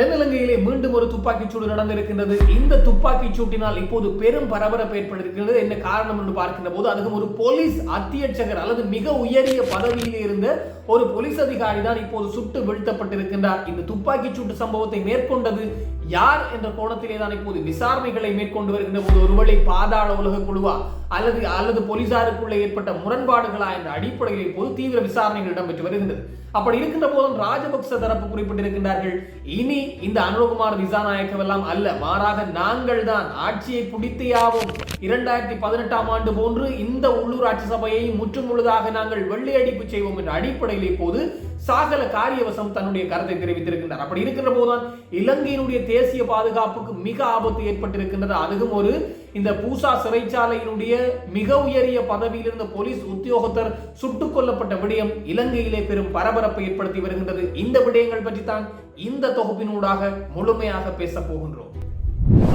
தென்னிலங்கையிலே மீண்டும் ஒரு துப்பாக்கிச் சூடு நடந்திருக்கின்றது. இந்த துப்பாக்கிச் சூட்டினால் இப்போது பெரும் பரபரப்பு ஏற்பட்டிருக்கிறது. என்ன காரணம் என்று பார்க்கின்ற போது அதுவும் ஒரு போலீஸ் அத்தியட்சகர் அல்லது மிக உயரிய பதவியில் இருந்த ஒரு போலீஸ் அதிகாரி தான் இப்போது சுட்டு வீழ்த்தப்பட்டிருக்கின்றார். இந்த துப்பாக்கிச் சூட்டு சம்பவத்தை மேற்கொண்டது யார் என்ற கோணத்திலே தான் இப்போது விசாரணைகளை மேற்கொண்டு வருகின்ற போது ஒருவேளை பாதாள உலக குழுவா அல்லது அல்லது போலீசாருக்குள்ளே ஏற்பட்ட முரண்பாடுகளா என்ற அடிப்படையில் இப்போது தீவிர விசாரணைகள் இடம்பெற்று வருகின்றது. அப்படி இருக்கின்ற போதும் ராஜபக்ச தரப்பு குறிப்பிட்டிருக்கின்றார்கள் இனி இந்த அனுரகுமார் திசாநாயக்கவெல்லாம் அல்ல மாறாக நாங்கள் தான் ஆட்சியை பிடித்தையாவும் இரண்டாயிரத்தி பதினெட்டாம் ஆண்டு போன்று இந்த உள்ளூராட்சி சபையை முற்று முழுதாக நாங்கள் வெள்ளையடிப்பு செய்வோம் என்ற அடிப்படையில் இப்போது சாகல காரியவசம் தன்னுடைய கருத்தை தெரிவித்திருக்கின்றார். அப்படி இருக்கின்ற போதுதான் இலங்கையினுடைய தேசிய பாதுகாப்புக்கு மிக ஆபத்து ஏற்பட்டிருக்கின்றது. அதுவும் ஒரு இந்த பூசா சிறைச்சாலையினுடைய மிக உயரிய பதவியில் இருந்த போலீஸ் உத்தியோகத்தர் சுட்டுக் கொல்லப்பட்ட விடயம் இலங்கையிலே பெரும் பரபரப்பை ஏற்படுத்தி வருகின்றது. இந்த விடயங்கள் பற்றி தான் இந்த தொகுப்பினூடாக முழுமையாக பேச போகின்றோம்.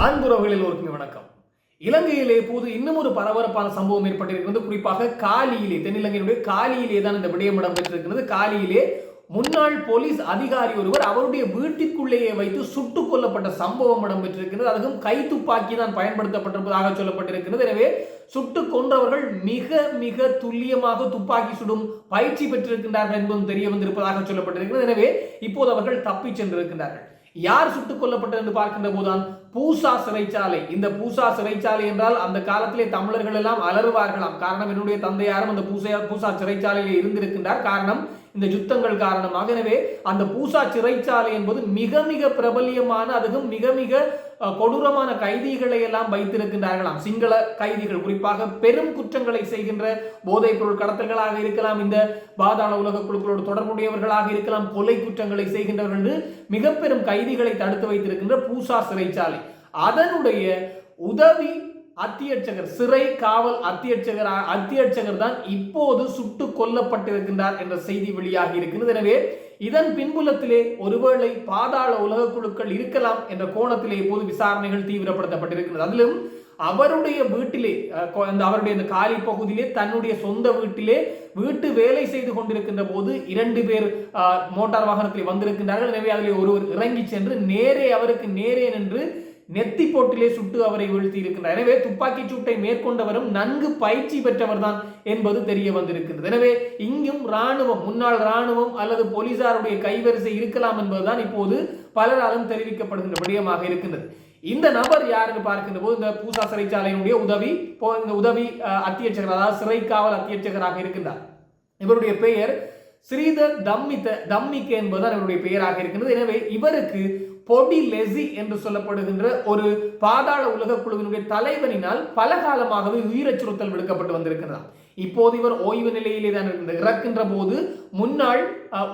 அன்புறவுகளில் ஒருக்குமே வணக்கம். இலங்கையிலே போது இன்னும் ஒரு பரபரப்பான சம்பவம் ஏற்பட்டிருக்கிறது. குறிப்பாக காலியிலே தென்னிலங்கையினுடைய காலியிலே தான் இந்த விடயம் இடம்பெற்றிருக்கிறது. காலியிலே முன்னாள் போலீஸ் அதிகாரி ஒருவர் அவருடைய வீட்டிற்குள்ளேயே வைத்து சுட்டுக் கொல்லப்பட்ட சம்பவம் இடம்பெற்றிருக்கிறது. அதுவும் கை துப்பாக்கி தான் பயன்படுத்தப்பட்டிருப்பதாக சொல்லப்பட்டிருக்கிறது. எனவே சுட்டு கொன்றவர்கள் மிக மிக துல்லியமாக துப்பாக்கி சுடும் பயிற்சி பெற்றிருக்கின்றார்கள் என்பதும் தெரிய வந்திருப்பதாக சொல்லப்பட்டிருக்கிறது. எனவே இப்போது அவர்கள் தப்பிச் சென்றிருக்கின்றார்கள். யார் சுட்டுக் கொல்லப்பட்டது என்று பார்க்கின்ற போதுதான் பூசா சிறைச்சாலை. இந்த பூசா சிறைச்சாலை என்றால் அந்த காலத்திலே தமிழர்கள் எல்லாம் அலறுவார்களாம். காரணம் என்னுடைய தந்தையாரும் அந்த பூசையா பூசா சிறைச்சாலையில் இருந்திருக்கின்றார். காரணம் இந்த யுத்தங்கள் காரணமாக. எனவே அந்த பூசா சிறைச்சாலை என்பது மிக மிக பிரபல்யமான அதுவும் மிக மிக கொடூரமான கைதிகளை எல்லாம் வைத்திருக்கின்றார்களாம். சிங்கள கைதிகள் குறிப்பாக பெரும் குற்றங்களை செய்கின்ற போதைப் பொருள் கடத்தல்களாக இருக்கலாம் இந்த பாதாள உலக குழுக்களோடு தொடர்புடையவர்களாக இருக்கலாம் கொலை குற்றங்களை செய்கின்றவர்கள் என்று மிக பெரும் கைதிகளை தடுத்து வைத்திருக்கின்ற பூசா சிறைச்சாலை. அதனுடைய உதவி அத்தியட்சகர் சிறை காவல் அத்தியட்சகர் அத்தியட்சகர் தான் இப்போது சுட்டு கொல்லப்பட்டிருக்கின்றார் என்ற செய்தி வெளியாகி இருக்கின்றது. எனவே இதன் பின்புலத்திலே ஒருவேளை பாதாள உலக குழுக்கள் இருக்கலாம் என்ற கோணத்திலே இப்போது விசாரணைகள் தீவிரப்படுத்தப்பட்டிருக்கிறது. அதிலும் அவருடைய வீட்டிலே அந்த அவருடைய அந்த காலி பகுதியிலே தன்னுடைய சொந்த வீட்டிலே வீட்டு வேலை செய்து கொண்டிருக்கின்ற போது இரண்டு பேர் மோட்டார் வாகனத்தில் வந்திருக்கின்றார்கள். எனவே அதில் ஒருவர் இறங்கி சென்று நேரே அவருக்கு நேரே நின்று நெத்தி போட்டிலே சுட்டு அவரை வீழ்த்தி இருக்கின்றார் எனவே துப்பாக்கிச் சூட்டை மேற்கொண்டவரும் நன்கு பயிற்சி பெற்றவர் தான் என்பது தெரிய வந்திருக்கின்றது. எனவே இங்கும் ராணுவம் முன்னாள் ராணுவம் அல்லது போலீசாருடைய கைவரிசை இருக்கலாம் என்பதுதான் இப்போது பலராலும் தெரிவிக்கப்படுகின்ற விடயமாக இருக்கின்றது. இந்த நபர் யாருன்னு பார்க்கின்ற போது இந்த பூசா சிறைச்சாலையினுடைய உதவி போ- இந்த உதவி அத்தியட்சகர் அதாவது சிறை காவல் அத்தியட்சகராக இருக்கின்றார். இவருடைய பெயர் ஸ்ரீதர் தம்மித்த தம்மிக்க என்பதுதான் இவருடைய பெயராக இருக்கின்றது. எனவே இவருக்கு பொடி லெசி என்று சொல்லப்படுகின்ற ஒரு பாதாள உலக குழுவினுடைய தலைவனினால் பல காலமாகவே உயிரச்சுறுத்தல் விடுக்கப்பட்டு வந்திருக்கிறார். இப்போது இவர் ஓய்வு நிலையிலே தான் இருக்கின்றார். இறக்கின்ற போது முன்னாள்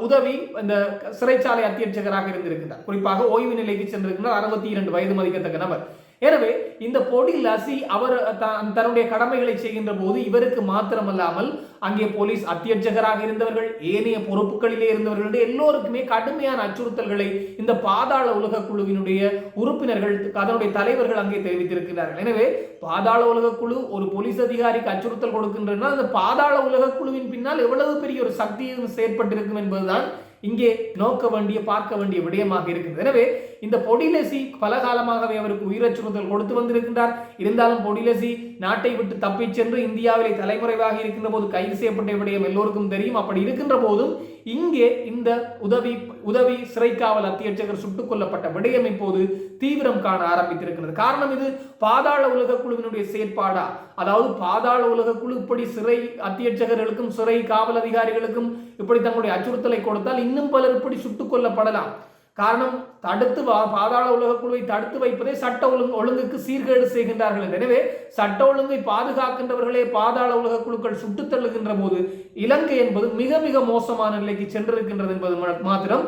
உதவி இந்த சிறைச்சாலை அத்தியட்சகராக இருந்திருக்கிறார் குறிப்பாக ஓய்வு நிலைக்கு சென்றிருக்கிறார் அறுபத்தி இரண்டு வயது மதிக்கத்தக்க நபர். எனவே இந்த பொடி லசி அவர் த- தன்னுடைய கடமைகளை செய்கின்ற போது இவருக்கு மாத்திரமல்லாமல் அங்கே போலீஸ் அத்தியட்சகராக இருந்தவர்கள் ஏனைய பொறுப்புகளிலே இருந்தவர்கள் என்று எல்லோருக்குமே கடுமையான அச்சுறுத்தல்களை இந்த பாதாள உலக குழுவினுடைய உறுப்பினர்கள் அதனுடைய தலைவர்கள் அங்கே தெரிவித்திருக்கிறார்கள். எனவே பாதாள உலக குழு ஒரு போலீஸ் அதிகாரிக்கு அச்சுறுத்தல் கொடுக்கின்றன அந்த பாதாள உலக குழுவின் பின்னால் எவ்வளவு பெரிய ஒரு சக்தியும் செயற்பட்டிருக்கும் என்பதுதான் இங்கே நோக்க வேண்டிய பார்க்க வேண்டிய விடயமாக இருக்கிறது. எனவே இந்த பொடிலசி பல காலமாகவே அவருக்கு உயிரச்சுறுத்தல் கொடுத்து வந்திருக்கின்றார். இருந்தாலும் பொடிலசி நாட்டை விட்டு தப்பிச் சென்று இந்தியாவிலே தலைமுறைவாக இருக்கின்ற போது கைது செய்யப்பட்ட விடயம் எல்லோருக்கும் தெரியும். அப்படி இருக்கின்ற போதும் இங்கே இந்த உதவி உதவி சிறைக்காவல் அத்தியட்சகர் சுட்டுக் கொல்லப்பட்ட விடயம் இப்போது தீவிரம் காண ஆரம்பித்திருக்கிறது. காரணம் இது பாதாள உலக குழுவினுடைய செயற்பாடா? அதாவது பாதாள உலக குழு இப்படி சிறை அத்தியட்சகர்களுக்கும் சிறை காவல் அதிகாரிகளுக்கும் இப்படி தங்களுடைய அச்சுறுத்தலை கொடுத்தால் இன்னும் பலர் இப்படி சுட்டுக் கொல்லப்படலாம். காரணம் தடுத்து வா- பாதாள உலக குழுவை தடுத்து வைப்பதே சட்ட ஒழுங்கு ஒழுங்குக்கு சீர்கேடு செய்கின்றார்கள். எனவே சட்ட ஒழுங்கை பாதுகாக்கின்றவர்களே பாதாள உலக குழுக்கள் சுட்டுத் தள்ளுகின்ற போது இலங்கை என்பது மிக மிக மோசமான நிலைக்கு சென்றிருக்கின்றது என்பது மாத்திரம்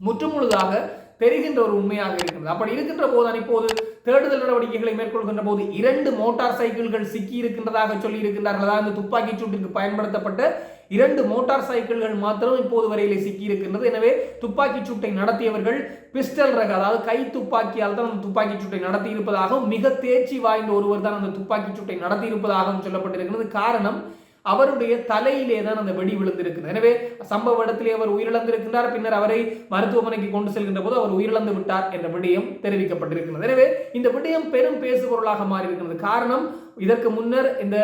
முற்றுமுழுதாக தெரிகின்ற ஒரு உண்மையாக இருக்கிறது. அப்படி இருக்கின்ற போதுதான் இப்போது தேடுதல் நடவடிக்கைகளை மேற்கொள்கின்ற போது இரண்டு மோட்டார் சைக்கிள்கள் சிக்கி இருக்கின்றதாக சொல்லி இருக்கின்றார்கள் அதாவது துப்பாக்கி சூட்டுக்கு பயன்படுத்தப்பட்ட இரண்டு மோட்டார் சைக்கிள்கள் மாத்திரம் இப்போது வரையிலே சிக்கியிருக்கின்றது. எனவே துப்பாக்கிச் சூட்டை நடத்தியவர்கள் பிஸ்டல் ரக அதாவது கை துப்பாக்கியால் தான் அந்த துப்பாக்கிச் சூட்டை நடத்தி இருப்பதாகவும் மிக தேர்ச்சி வாய்ந்த ஒருவர் தான் அந்த துப்பாக்கிச் சூட்டை நடத்தி இருப்பதாகவும் சொல்லப்பட்டிருக்கிறது காரணம் அவருடைய தலையிலே தான் அந்த வெடி விழுந்திருக்கிறது. எனவே சம்பவ இடத்திலே அவர் உயிரிழந்திருக்கின்றார் பின்னர் அவரை மருத்துவமனைக்கு கொண்டு செல்கின்ற போது அவர் உயிரிழந்து விட்டார் என்ற விடயம் தெரிவிக்கப்பட்டிருக்கிறது. எனவே இந்த விடயம் பெரும் பேசுபொருளாக மாறி இருக்கிறது காரணம் இதற்கு முன்னர் இந்த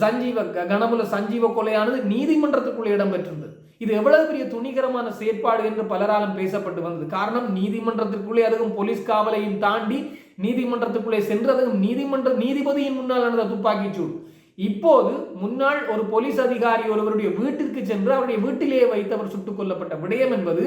சஞ்சீவ க- கனமுல சஞ்சீவ கொலையானது நீதிமன்றத்துக்குள்ளே இடம்பெற்றிருந்தது. இது எவ்வளவு பெரிய துணிகரமான செயற்பாடு என்று பலராலும் பேசப்பட்டு வந்தது. காரணம் நீதிமன்றத்திற்குள்ளே அதுவும் போலீஸ் காவலையும் தாண்டி நீதிமன்றத்துக்குள்ளே சென்று அதுவும் நீதிமன்ற நீதிபதியின் முன்னால் நடந்த துப்பாக்கிச்சூடு இப்போது முன்னாள் ஒரு போலீஸ் அதிகாரி ஒருவருடைய வீட்டிற்கு சென்று அவருடைய வீட்டிலேயே வைத்து அவர் சுட்டுக் கொல்லப்பட்ட விடயம் என்பது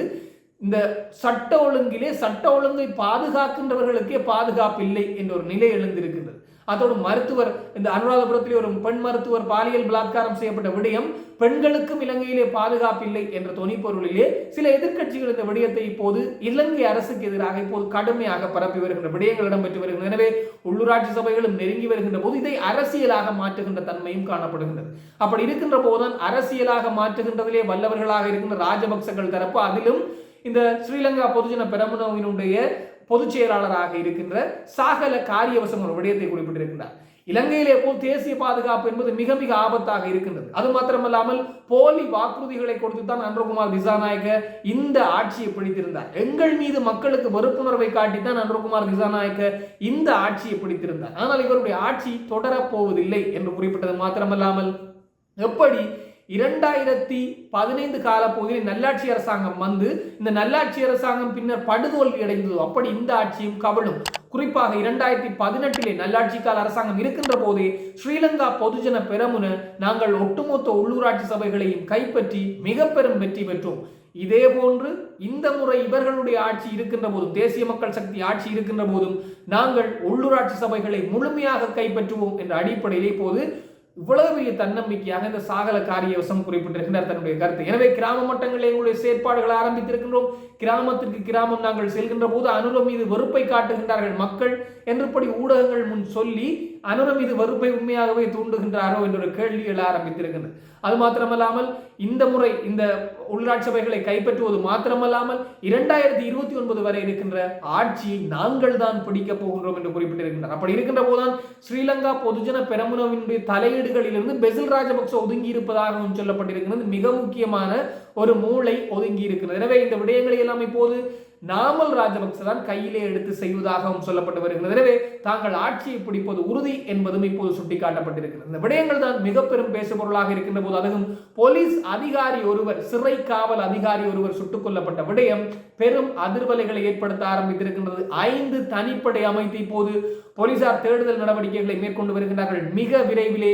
இந்த சட்ட ஒழுங்கிலே சட்ட ஒழுங்கை பாதுகாக்கின்றவர்களுக்கே பாதுகாப்பு இல்லை என்ற ஒரு நிலை எழுந்திருக்கின்றது. அதோடு மருத்துவர் இந்த அனுராதபுரத்திலே ஒரு பெண் மருத்துவர் பாலியல் பலாத்காரம் செய்யப்பட்ட விடயம் பெண்களுக்கும் இலங்கையிலே பாதுகாப்பு இல்லை என்ற தொனிப்பொருளிலே சில எதிர்க்கட்சிகள் இந்த விடயத்தை இப்போது இலங்கை அரசுக்கு எதிராக இப்போது கடுமையாக பரப்பி வருகின்ற விடயங்கள் இடம்பெற்று வருகின்றன. எனவே உள்ளூராட்சி சபைகளும் நெருங்கி வருகின்ற போது இதை அரசியலாக மாற்றுகின்ற தன்மையும் காணப்படுகின்றது. அப்படி இருக்கின்ற போதுதான் அரசியலாக மாற்றுகின்றதிலே வல்லவர்களாக இருக்கின்ற ராஜபக்சர்கள் தரப்பு அதிலும் இந்த ஸ்ரீலங்கா பொதுஜன பெரமுனவினுடைய பொதுச் செயலாளராக இருக்கின்ற சாகல காரியவசம் ஒரு விடயத்தை குறிப்பிட்டிருக்கின்றார். இலங்கையிலே போல் தேசிய பாதுகாப்பு என்பது மிக மிக ஆபத்தாக இருக்கின்றது. அது மாத்திரமல்லாமல் போலி வாக்குறுதிகளை கொடுத்து தான் அன்றகுமார் திசாநாயக்க இந்த ஆட்சியை பிடித்திருந்தார். எங்கள் மீது மக்களுக்கு வெறுப்புணர்வை காட்டித்தான் அன்றகுமார் திசாநாயக்க இந்த ஆட்சியை பிடித்திருந்தார். ஆனால் இவருடைய ஆட்சி தொடரப் போவதில்லை என்று குறிப்பிட்டது மாத்திரமல்லாமல் எப்படி இரண்டாயிரத்தி பதினைந்து காலப்பகுதியில் நல்லாட்சி அரசாங்கம் வந்து இந்த நல்லாட்சி அரசாங்கம் பின்னர் படுதோல்வி அடைந்தது. அப்படி இந்த ஆட்சியும் கவலும். குறிப்பாக இரண்டாயிரத்தி பதினெட்டிலே நல்லாட்சி கால அரசாங்கம் இருக்கின்ற போதே ஸ்ரீலங்கா பொதுஜன பெரமுன நாங்கள் ஒட்டுமொத்த உள்ளூராட்சி சபைகளையும் கைப்பற்றி மிக பெரும் வெற்றி பெற்றோம். இதே போன்று இந்த முறை இவர்களுடைய ஆட்சி இருக்கின்ற போதும் தேசிய மக்கள் சக்தி ஆட்சி இருக்கின்ற போதும் நாங்கள் உள்ளூராட்சி சபைகளை முழுமையாக கைப்பற்றுவோம் என்ற அடிப்படையிலே போது இவ்வளவு பெரிய தன்னம்பிக்கையாக இந்த சாகல காரியவசம் குறிப்பிட்டிருக்கின்றார் தன்னுடைய கருத்து. எனவே கிராம மட்டங்களில் எங்களுடைய செயற்பாடுகளை ஆரம்பித்திருக்கின்றோம். கிராமத்திற்கு கிராமம் நாங்கள் செல்கின்ற போது அனுரம் மீது வெறுப்பை காட்டுகின்றார்கள் மக்கள் என்றபடி ஊடகங்கள் முன் சொல்லி அனுரம் இது வெறுப்பை உண்மையாகவே தூண்டுகின்றாரோ என்ற ஒரு கேள்வி எழ ஆரம்பித்திருக்கின்றது. அது மாத்திரமல்லாமல் இந்த முறை இந்த உள்ளாட்சி சபைகளை கைப்பற்றுவது மாத்திரமல்லாமல் இரண்டாயிரத்தி இருபத்தி ஒன்பது வரை இருக்கின்ற ஆட்சியை நாங்கள் தான் பிடிக்கப் போகின்றோம் என்று குறிப்பிட்டிருக்கின்றார். அப்படி இருக்கின்ற போதுதான் ஸ்ரீலங்கா பொதுஜன பெரமுனவினுடைய தலையீடுகளிலிருந்து பெசில் ராஜபக்ச ஒதுங்கி இருப்பதாகவும் சொல்லப்பட்டிருக்கிறது மிக முக்கியமான ஒரு மூளை ஒதுங்கி இருக்கிறது எனவே இந்த விடயங்களை எல்லாம் இப்போது நாமல் ராஜபக்ச தான் கையிலே எடுத்து செய்வதாகவும் சொல்லப்பட்டு வருகிறது. எனவே தாங்கள் ஆட்சியை பிடிப்பது உறுதி என்பதும் இப்போது சுட்டிக்காட்டப்பட்டிருக்கிறது. இந்த விடயங்கள் தான் மிக பெரும் பேசுபொருளாக இருக்கின்ற போது அதுவும் போலீஸ் அதிகாரி ஒருவர் சிறை காவல் அதிகாரி ஒருவர் சுட்டுக் கொல்லப்பட்ட விடயம் பெரும் அதிர்வலைகளை ஏற்படுத்த ஆரம்பித்திருக்கின்றது. ஐந்து தனிப்படை அமைத்து இப்போது போலீசார் தேடுதல் நடவடிக்கைகளை மேற்கொண்டு வருகின்றார்கள். மிக விரைவிலே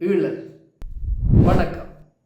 ஈழல் வணக்கம்.